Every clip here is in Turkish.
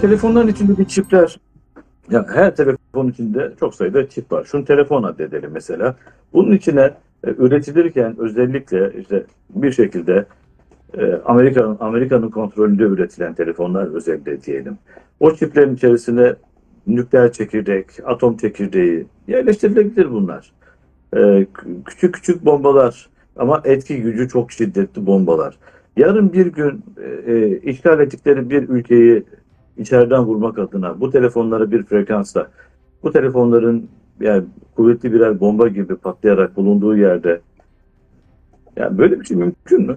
Telefonların içindeki çipler, ya her telefon içinde çok sayıda çip var. Şunu telefon addedelim mesela. Bunun içine e, üretilirken özellikle işte bir şekilde e, Amerika'nın Amerika'nın kontrolünde üretilen telefonlar özellikle diyelim. O çiplerin içerisine nükleer çekirdek, atom çekirdeği yerleştirilebilir bunlar. E, kü- küçük küçük bombalar ama etki gücü çok şiddetli bombalar. Yarın bir gün e, e, işgal ettikleri bir ülkeyi içeriden vurmak adına bu telefonları bir frekansla bu telefonların yani kuvvetli birer bomba gibi patlayarak bulunduğu yerde yani böyle bir şey mümkün mü?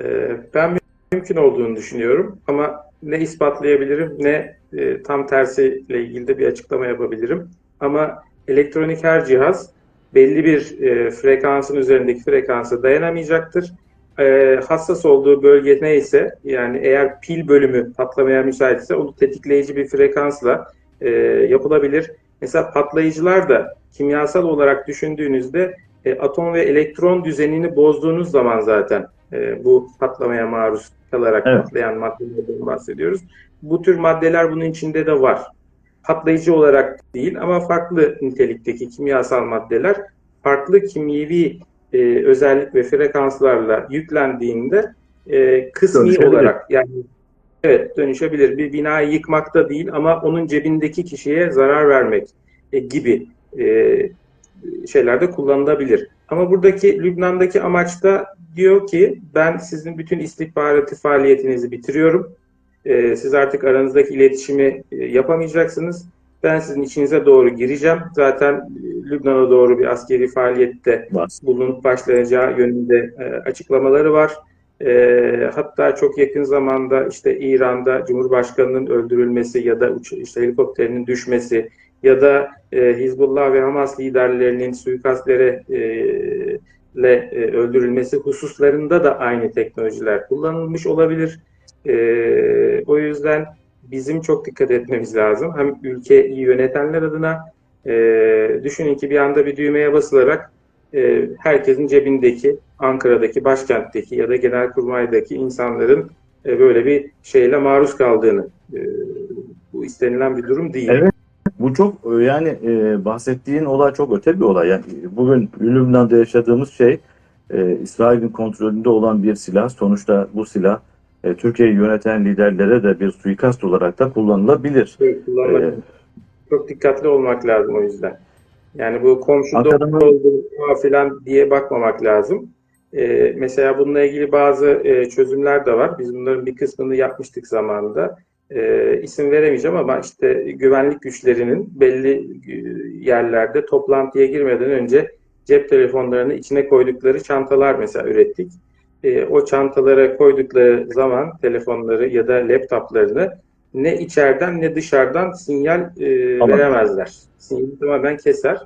Ee, Ben mümkün olduğunu düşünüyorum ama ne ispatlayabilirim ne e, tam tersiyle ilgili de bir açıklama yapabilirim. Ama elektronik her cihaz belli bir e, frekansın üzerindeki frekansa dayanamayacaktır. E, hassas olduğu bölge neyse yani eğer pil bölümü patlamaya müsaitse onu tetikleyici bir frekansla e, yapılabilir. Mesela patlayıcılar da kimyasal olarak düşündüğünüzde e, atom ve elektron düzenini bozduğunuz zaman zaten e, bu patlamaya maruz kalarak Evet. patlayan maddelerden bahsediyoruz. Bu tür maddeler bunun içinde de var. Patlayıcı olarak değil ama farklı nitelikteki kimyasal maddeler farklı kimyevi e, özellik ve frekanslarla yüklendiğinde e, kısmi olarak yani evet dönüşebilir. Bir binayı yıkmakta değil ama onun cebindeki kişiye zarar vermek e, gibi e, şeylerde kullanılabilir. Ama buradaki Lübnan'daki amaç da diyor ki ben sizin bütün istihbaratı faaliyetinizi bitiriyorum. Ee, siz artık aranızdaki iletişimi e, yapamayacaksınız. Ben sizin içinize doğru gireceğim. Zaten e, Lübnan'a doğru bir askeri faaliyette bulunup başlayacağı yönünde e, açıklamaları var. E, hatta çok yakın zamanda işte İran'da Cumhurbaşkanı'nın öldürülmesi ya da uç, işte helikopterinin düşmesi ya da e, Hizbullah ve Hamas liderlerinin suikastlere e, le e, öldürülmesi hususlarında da aynı teknolojiler kullanılmış olabilir. E, o yüzden bizim çok dikkat etmemiz lazım. Hem ülkeyi yönetenler adına e, düşünün ki bir anda bir düğmeye basılarak e, herkesin cebindeki, Ankara'daki, başkentteki ya da Genelkurmay'daki insanların e, böyle bir şeyle maruz kaldığını e, bu istenilen bir durum değil. Evet. Bu çok e, yani e, bahsettiğin olay çok öte bir olay. Yani bugün Lübnan'da yaşadığımız şey e, İsrail'in kontrolünde olan bir silah. Sonuçta bu silah e, Türkiye'yi yöneten liderlere de bir suikast olarak da kullanılabilir. Kullanmak- Ee, çok dikkatli olmak lazım o yüzden. Yani bu komşu Ankara'nın- oldu filan diye bakmamak lazım. Ee, mesela bununla ilgili bazı e, çözümler de var. Biz bunların bir kısmını yapmıştık zamanında. Ee, isim veremeyeceğim ama işte güvenlik güçlerinin belli e, yerlerde toplantıya girmeden önce cep telefonlarını içine koydukları çantalar mesela ürettik. Ee, o çantalara koydukları zaman telefonları ya da laptoplarını ne içeriden ne dışarıdan sinyal e, Tamam. veremezler. Sinyali tamamen keser.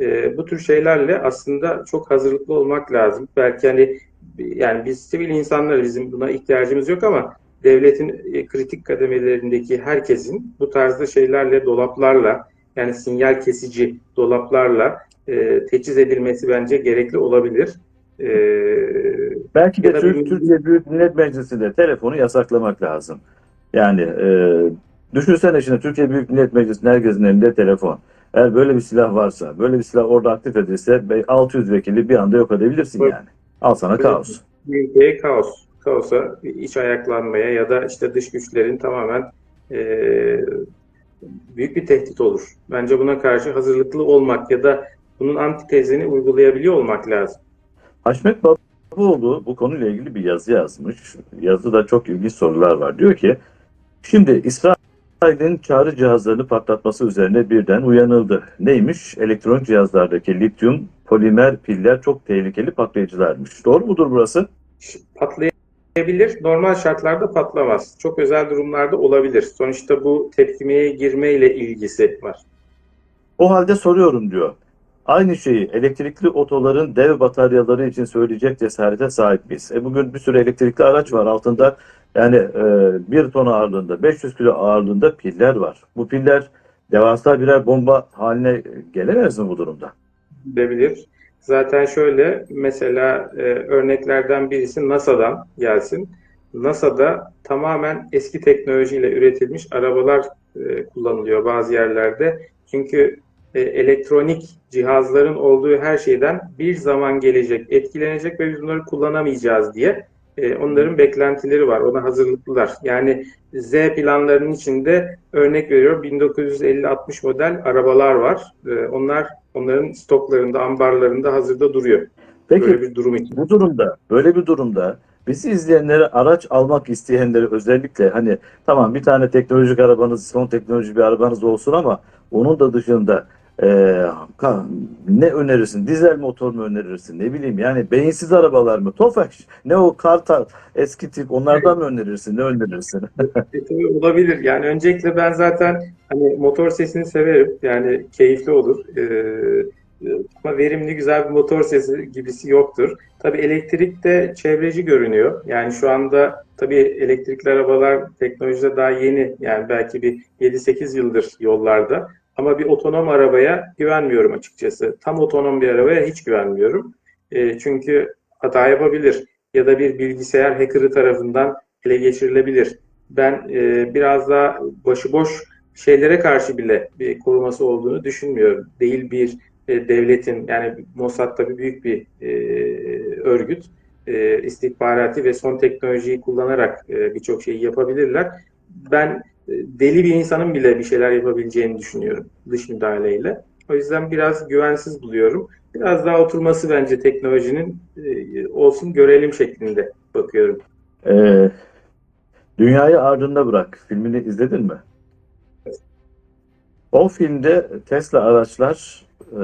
E, bu tür şeylerle aslında çok hazırlıklı olmak lazım. Belki hani yani biz sivil insanlar bizim buna ihtiyacımız yok ama devletin e, kritik kademelerindeki herkesin bu tarzda şeylerle, dolaplarla yani sinyal kesici dolaplarla e, teçhiz edilmesi bence gerekli olabilir. E, Belki de Türk, Türkiye Büyük Millet Meclisi'nde telefonu yasaklamak lazım. Yani e, düşünsene şimdi Türkiye Büyük Millet Meclisi'nin herkesin elinde telefon. Eğer böyle bir silah varsa, böyle bir silah orada aktif edilse be- 600 vekili bir anda yok edebilirsin yani. Al sana kaos. ülkeye kaos. Kaosa, iç ayaklanmaya ya da işte dış güçlerin tamamen eee, büyük bir tehdit olur. Bence buna karşı hazırlıklı olmak ya da bunun antitezini uygulayabiliyor olmak lazım. Haşmet Babaoğlu bu konuyla ilgili bir yazı yazmış. Yazıda çok ilginç sorular var. Diyor ki, şimdi İsrail'in çağrı cihazlarını patlatması üzerine birden uyanıldı. Neymiş? Elektronik cihazlardaki lityum polimer piller çok tehlikeli patlayıcılarmış. Doğru mudur burası? Patlayabilir, normal şartlarda patlamaz. Çok özel durumlarda olabilir. Sonuçta bu tepkimeye girmeyle ilgisi var. O halde soruyorum diyor. Aynı şeyi elektrikli otoların dev bataryaları için söyleyecek cesarete sahip miyiz? E bugün bir sürü elektrikli araç var altında yani e, bir ton ağırlığında 500 kilo ağırlığında piller var. Bu piller devasa birer bomba haline gelemez mi bu durumda? gidebilir. Zaten şöyle mesela e, örneklerden birisi NASA'dan gelsin. NASA'da tamamen eski teknolojiyle üretilmiş arabalar e, kullanılıyor bazı yerlerde. Çünkü e, elektronik cihazların olduğu her şeyden bir zaman gelecek, etkilenecek ve biz bunları kullanamayacağız diye e, onların beklentileri var. Ona hazırlıklılar. Yani Z planlarının içinde örnek veriyorum 1950-60 model arabalar var. E, onlar onların stoklarında, ambarlarında hazırda duruyor. Peki Böyle bir durum için. bu durumda, böyle bir durumda bizi izleyenlere araç almak isteyenleri özellikle hani tamam bir tane teknolojik arabanız, son teknoloji bir arabanız olsun ama onun da dışında e, ka- ne önerirsin? Dizel motor mu önerirsin? Ne bileyim yani beyinsiz arabalar mı? Tofaş, ne o Kartal eski tip onlardan mı önerirsin? Ne önerirsin? Olabilir. Yani öncelikle ben zaten hani motor sesini severim. Yani keyifli olur. Ee, ama verimli güzel bir motor sesi gibisi yoktur. Tabii elektrik de çevreci görünüyor. Yani şu anda tabii elektrikli arabalar teknolojide daha yeni. Yani belki bir 7-8 yıldır yollarda. Ama bir otonom arabaya güvenmiyorum açıkçası. Tam otonom bir arabaya hiç güvenmiyorum. E, çünkü hata yapabilir ya da bir bilgisayar hackerı tarafından ele geçirilebilir ben e, biraz daha başıboş şeylere karşı bile bir koruması olduğunu düşünmüyorum. Değil bir e, devletin yani Mossad tabii büyük bir e, örgüt. E, istihbarati ve son teknolojiyi kullanarak e, birçok şeyi yapabilirler. Ben deli bir insanın bile bir şeyler yapabileceğini düşünüyorum dış müdahaleyle. O yüzden biraz güvensiz buluyorum. Biraz daha oturması bence teknolojinin e, olsun görelim şeklinde bakıyorum. Ee, Dünyayı Ardında Bırak filmini izledin mi? O filmde Tesla araçlar e,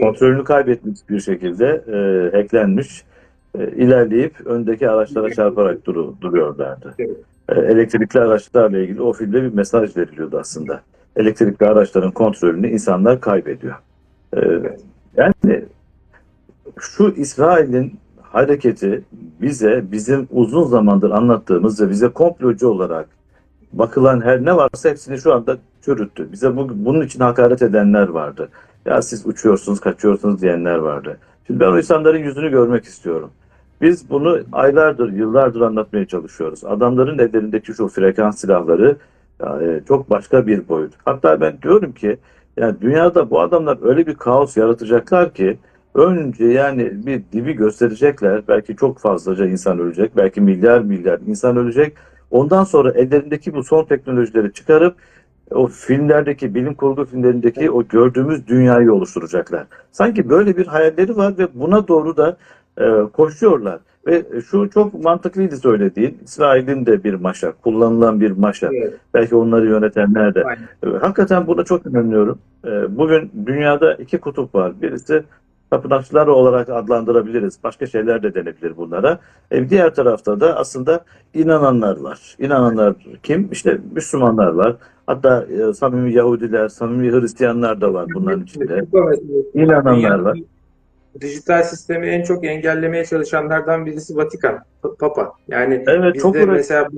kontrolünü kaybetmiş bir şekilde e, hacklenmiş, e, ilerleyip öndeki araçlara çarparak duru, duruyorlardı. Evet. E, elektrikli araçlarla ilgili o filmde bir mesaj veriliyordu aslında. Elektrikli araçların kontrolünü insanlar kaybediyor. E, yani şu İsrail'in hareketi bize bizim uzun zamandır anlattığımız ve bize komplocu olarak bakılan her ne varsa hepsini şu anda çürüttü. Bize bu, bunun için hakaret edenler vardı. Ya siz uçuyorsunuz, kaçıyorsunuz diyenler vardı. Şimdi ben o insanların yüzünü görmek istiyorum. Biz bunu aylardır, yıllardır anlatmaya çalışıyoruz. Adamların ellerindeki şu frekans silahları yani çok başka bir boyut. Hatta ben diyorum ki yani dünyada bu adamlar öyle bir kaos yaratacaklar ki önce yani bir dibi gösterecekler. Belki çok fazlaca insan ölecek. Belki milyar milyar insan ölecek. Ondan sonra ellerindeki bu son teknolojileri çıkarıp o filmlerdeki, bilim kurgu filmlerindeki o gördüğümüz dünyayı oluşturacaklar. Sanki böyle bir hayalleri var ve buna doğru da e, koşuyorlar. Ve şu çok mantıklıydı söylediğin. İsrail'in de bir maşa, kullanılan bir maşa. Evet. Belki onları yönetenler de. Aynen. E, Hakikaten buna çok inanıyorum. E, Bugün dünyada iki kutup var. Birisi tapınakçılar olarak adlandırabiliriz. Başka şeyler de denebilir bunlara. E, Diğer tarafta da aslında inananlar var. İnananlar kim? İşte Müslümanlar var. Hatta e, samimi Yahudiler, samimi Hristiyanlar da var bunların içinde. İnananlar var. Dijital sistemi en çok engellemeye çalışanlardan birisi Vatikan, Papa. Yani Evet çok bizde uğraşıyor. mesela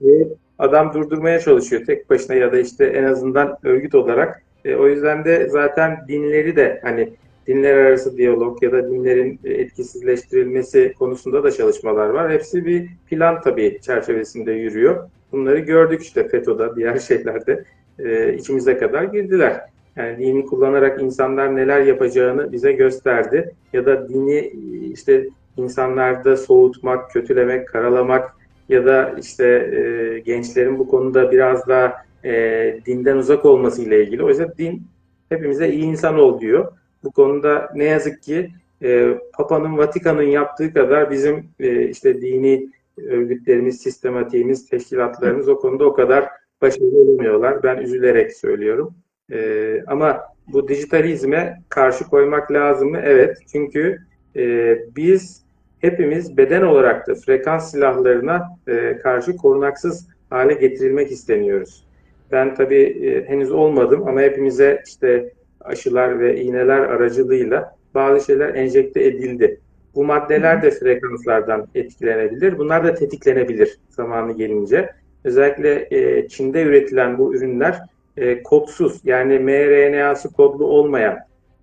bu adam durdurmaya çalışıyor tek başına ya da işte en azından örgüt olarak. E, o yüzden de zaten dinleri de hani dinler arası diyalog ya da dinlerin e, etkisizleştirilmesi konusunda da çalışmalar var. Hepsi bir plan tabii çerçevesinde yürüyor. Bunları gördük işte FETÖ'de, diğer şeylerde e, içimize kadar girdiler. Yani dini kullanarak insanlar neler yapacağını bize gösterdi. Ya da dini işte insanlarda soğutmak, kötülemek, karalamak ya da işte e, gençlerin bu konuda biraz daha e, dinden uzak olması ile ilgili. O yüzden din hepimize iyi insan ol diyor. Bu konuda ne yazık ki e, Papa'nın, Vatikan'ın yaptığı kadar bizim e, işte dini örgütlerimiz, sistematiğimiz, teşkilatlarımız o konuda o kadar başarılı olamıyorlar. Ben üzülerek söylüyorum. E, ama bu dijitalizme karşı koymak lazım mı? Evet. Çünkü e, biz hepimiz beden olarak da frekans silahlarına e, karşı korunaksız hale getirilmek isteniyoruz. Ben tabii e, henüz olmadım ama hepimize işte aşılar ve iğneler aracılığıyla bazı şeyler enjekte edildi. Bu maddeler de frekanslardan etkilenebilir. Bunlar da tetiklenebilir zamanı gelince. Özellikle e, Çin'de üretilen bu ürünler e, kodsuz yani mRNA'sı kodlu olmayan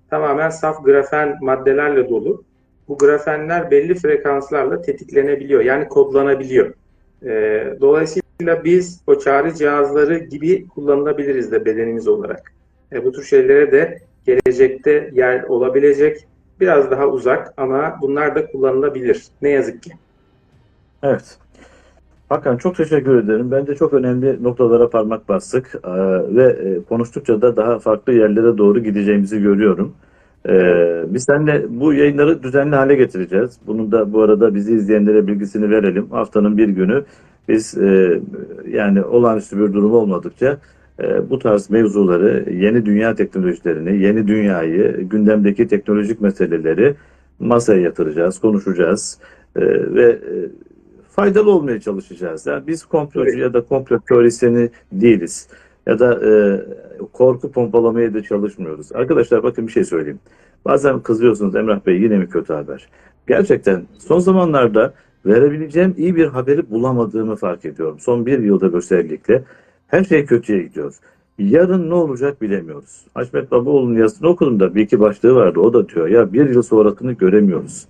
tamamen saf grafen maddelerle dolu. bu grafenler belli frekanslarla tetiklenebiliyor. Yani kodlanabiliyor. E, dolayısıyla biz o çağrı cihazları gibi kullanılabiliriz de bedenimiz olarak. E, bu tür şeylere de gelecekte yer olabilecek. Biraz daha uzak ama bunlar da kullanılabilir. Ne yazık ki. Evet. Hakan çok teşekkür ederim. Bence çok önemli noktalara parmak bastık Ee, ve e, konuştukça da daha farklı yerlere doğru gideceğimizi görüyorum. Ee, biz seninle bu yayınları düzenli hale getireceğiz. Bunun da bu arada bizi izleyenlere bilgisini verelim. Haftanın bir günü biz e, yani olağanüstü bir durum olmadıkça e, bu tarz mevzuları, yeni dünya teknolojilerini, yeni dünyayı, gündemdeki teknolojik meseleleri masaya yatıracağız, konuşacağız E, ve e, faydalı olmaya çalışacağız. Yani biz komplocu Evet. ya da komplo teorisyeni değiliz. Ya da e, korku pompalamaya da çalışmıyoruz. Arkadaşlar bakın bir şey söyleyeyim. Bazen kızıyorsunuz Emrah Bey yine mi kötü haber? Gerçekten son zamanlarda verebileceğim iyi bir haberi bulamadığımı fark ediyorum. Son bir yılda özellikle her şey kötüye gidiyor. Yarın ne olacak bilemiyoruz. Haşmet Babaoğlu'nun yazısını okudum da bir iki başlığı vardı. O da diyor ya bir yıl sonrasını göremiyoruz.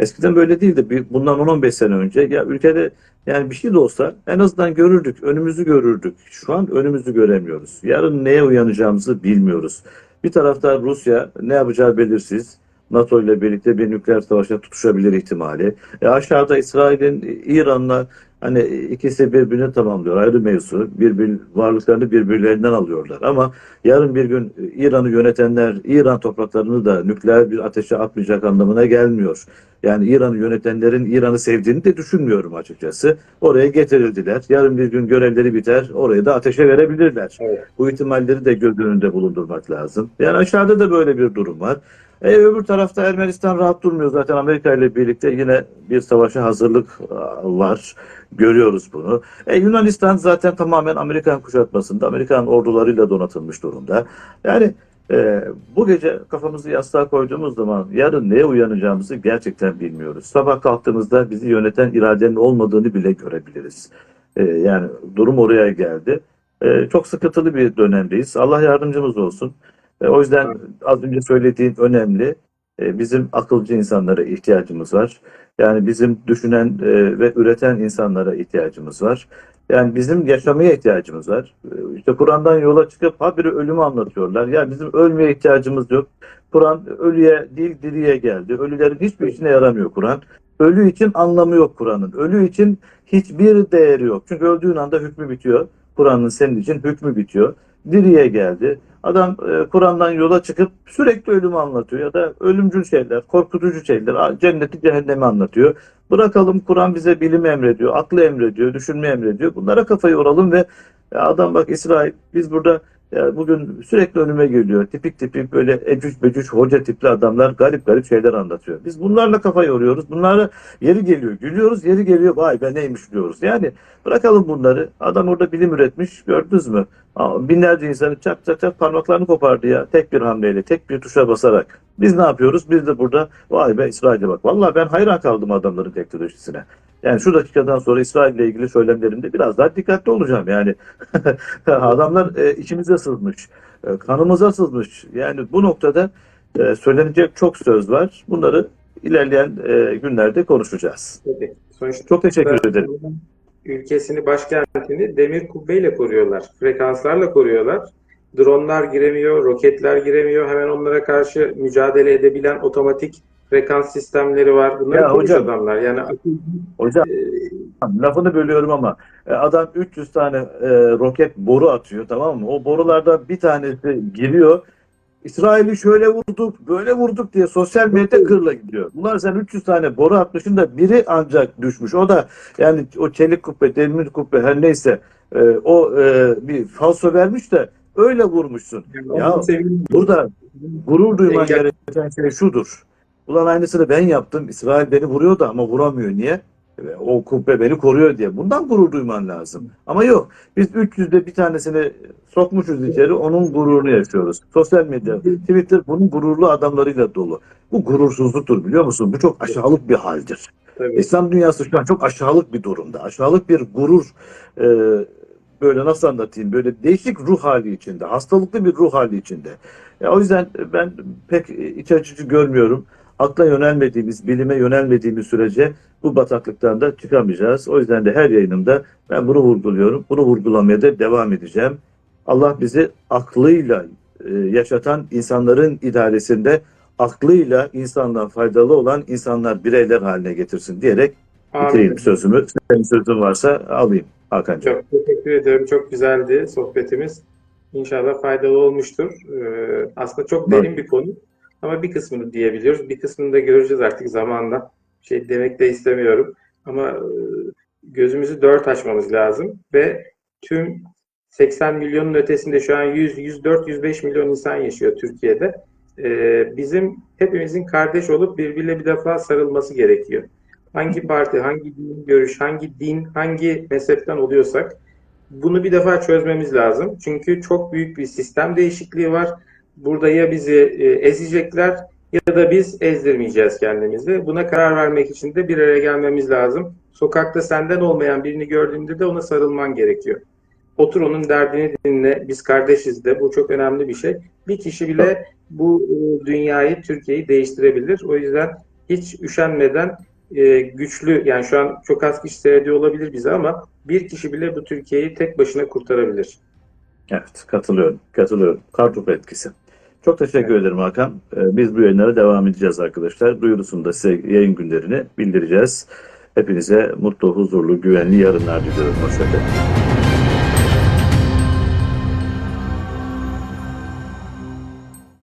Eskiden böyle değildi. Bundan 10-15 sene önce ya ülkede yani bir şey de olsa en azından görürdük, önümüzü görürdük. Şu an önümüzü göremiyoruz. Yarın neye uyanacağımızı bilmiyoruz. Bir tarafta Rusya ne yapacağı belirsiz. NATO ile birlikte bir nükleer savaşa tutuşabilir ihtimali. E aşağıda İsrail'in İran'la hani ikisi birbirini tamamlıyor. Ayrı mevzu. Birbir, varlıklarını birbirlerinden alıyorlar. Ama yarın bir gün İran'ı yönetenler İran topraklarını da nükleer bir ateşe atmayacak anlamına gelmiyor. Yani İran'ı yönetenlerin İran'ı sevdiğini de düşünmüyorum açıkçası. Oraya getirildiler. Yarın bir gün görevleri biter. Orayı da ateşe verebilirler. Evet. Bu ihtimalleri de göz önünde bulundurmak lazım. Yani aşağıda da böyle bir durum var. E, öbür tarafta Ermenistan rahat durmuyor. Zaten Amerika ile birlikte yine bir savaşa hazırlık a, var. Görüyoruz bunu. E, Yunanistan zaten tamamen Amerikan kuşatmasında, Amerikan ordularıyla donatılmış durumda. Yani e, bu gece kafamızı yastığa koyduğumuz zaman yarın neye uyanacağımızı gerçekten bilmiyoruz. Sabah kalktığımızda bizi yöneten iradenin olmadığını bile görebiliriz. E, yani durum oraya geldi. E, çok sıkıntılı bir dönemdeyiz. Allah yardımcımız olsun. E, o yüzden az önce söylediğin önemli. E, bizim akılcı insanlara ihtiyacımız var. Yani bizim düşünen e, ve üreten insanlara ihtiyacımız var. Yani bizim yaşamaya ihtiyacımız var. E, İşte Kur'an'dan yola çıkıp habire ölümü anlatıyorlar. Ya bizim ölmeye ihtiyacımız yok. Kur'an ölüye değil diriye geldi. Ölülerin hiçbir işine yaramıyor Kur'an. Ölü için anlamı yok Kur'an'ın. Ölü için hiçbir değeri yok. Çünkü öldüğün anda hükmü bitiyor. Kur'an'ın senin için hükmü bitiyor. Diriye geldi. Adam e, Kur'an'dan yola çıkıp sürekli ölümü anlatıyor ya da ölümcül şeyler, korkutucu şeyler, cenneti cehennemi anlatıyor. Bırakalım Kur'an bize bilimi emrediyor, aklı emrediyor, düşünme emrediyor. Bunlara kafayı yoralım ve adam bak İsrail biz burada ya bugün sürekli önüme geliyor. Tipik tipik böyle ecüc becüc hoca tipli adamlar garip garip şeyler anlatıyor. Biz bunlarla kafa yoruyoruz. Bunlara yeri geliyor gülüyoruz, yeri geliyor vay be neymiş diyoruz. Yani bırakalım bunları. Adam orada bilim üretmiş gördünüz mü? Binlerce insanı çat çat çat parmaklarını kopardı ya. Tek bir hamleyle, tek bir tuşa basarak. Biz ne yapıyoruz? Biz de burada vay be İsrail'e bak. Vallahi ben hayran kaldım adamların teknolojisine. Yani şu dakikadan sonra İsrail ile ilgili söylemlerimde biraz daha dikkatli olacağım. Yani adamlar e, içimize sızmış, e, kanımıza sızmış. Yani bu noktada e, söylenecek çok söz var. Bunları ilerleyen e, günlerde konuşacağız. Tabii. Sonuçta Çok teşekkür ederim. ülkesini, başkentini demir kubbeyle koruyorlar. Frekanslarla koruyorlar. Dronlar giremiyor, roketler giremiyor. Hemen onlara karşı mücadele edebilen otomatik frekans sistemleri var. Bunları Ya hocam, adamlar. Yani Hocam e, lafını bölüyorum ama e, adam 300 tane e, roket boru atıyor tamam mı? O borulardan bir tanesi giriyor. İsrail'i şöyle vurduk, böyle vurduk diye sosyal medya kırla gidiyor. Bunlar sen 300 tane boru atmışın da biri ancak düşmüş. O da yani o çelik kubbe, demir kubbe her neyse e, o e, bir falso vermiş de öyle vurmuşsun. Ya onun sevgili- burada gurur duyman gereken şey şudur. Ulan aynısını ben yaptım. İsrail beni vuruyordu ama vuramıyor. Niye? E, O kubbe beni koruyor diye. Bundan gurur duyman lazım. Ama yok. Biz 300'de bir tanesini sokmuşuz içeri. Onun gururunu yaşıyoruz. Sosyal medya, Twitter bunun gururlu adamlarıyla dolu. Bu gurursuzluktur biliyor musun? Bu çok aşağılık bir haldir. Tabii. İslam dünyası şu an çok aşağılık bir durumda. Aşağılık bir gurur e, böyle nasıl anlatayım böyle değişik ruh hali içinde. Hastalıklı bir ruh hali içinde. Ya o yüzden ben pek iç açıcı görmüyorum. Akla yönelmediğimiz, bilime yönelmediğimiz sürece bu bataklıktan da çıkamayacağız. O yüzden de her yayınımda ben bunu vurguluyorum. Bunu vurgulamaya da devam edeceğim. Allah bizi aklıyla e, yaşatan insanların idaresinde aklıyla insanlığa faydalı olan insanlar bireyler haline getirsin diyerek bitireyim Amin. sözümü. Senin sözün varsa alayım Hakan'cığım. Çok teşekkür ederim. Çok güzeldi sohbetimiz. İnşallah faydalı olmuştur. Ee, aslında çok derin bir konu ama bir kısmını diyebiliyoruz. Bir kısmını da göreceğiz artık zamanla. Şey demek de istemiyorum. Ama e, gözümüzü dört açmamız lazım ve tüm 80 milyonun ötesinde şu an 100, 104, 105 milyon insan yaşıyor Türkiye'de. Ee, bizim hepimizin kardeş olup birbirine bir defa sarılması gerekiyor. Hangi parti, hangi din görüş, hangi din, hangi mezhepten oluyorsak bunu bir defa çözmemiz lazım. Çünkü çok büyük bir sistem değişikliği var. Burada ya bizi e, ezecekler ya da biz ezdirmeyeceğiz kendimizi. Buna karar vermek için de bir araya gelmemiz lazım. Sokakta senden olmayan birini gördüğünde de ona sarılman gerekiyor. Otur onun derdini dinle. Biz kardeşiz de. Bu çok önemli bir şey. Bir kişi bile bu e, dünyayı, Türkiye'yi değiştirebilir. O yüzden hiç üşenmeden e, güçlü, yani şu an çok az kişi seyrediyor olabilir bize ama bir kişi bile bu Türkiye'yi tek başına kurtarabilir. Evet, katılıyorum. Katılıyorum. Kartopu etkisi. Çok teşekkür ederim Hakan. Ee, Biz bu yayınlara devam edeceğiz arkadaşlar. Duyurusunu da size yayın günlerini bildireceğiz. Hepinize mutlu, huzurlu, güvenli yarınlar diliyorum. Hoşçakalın.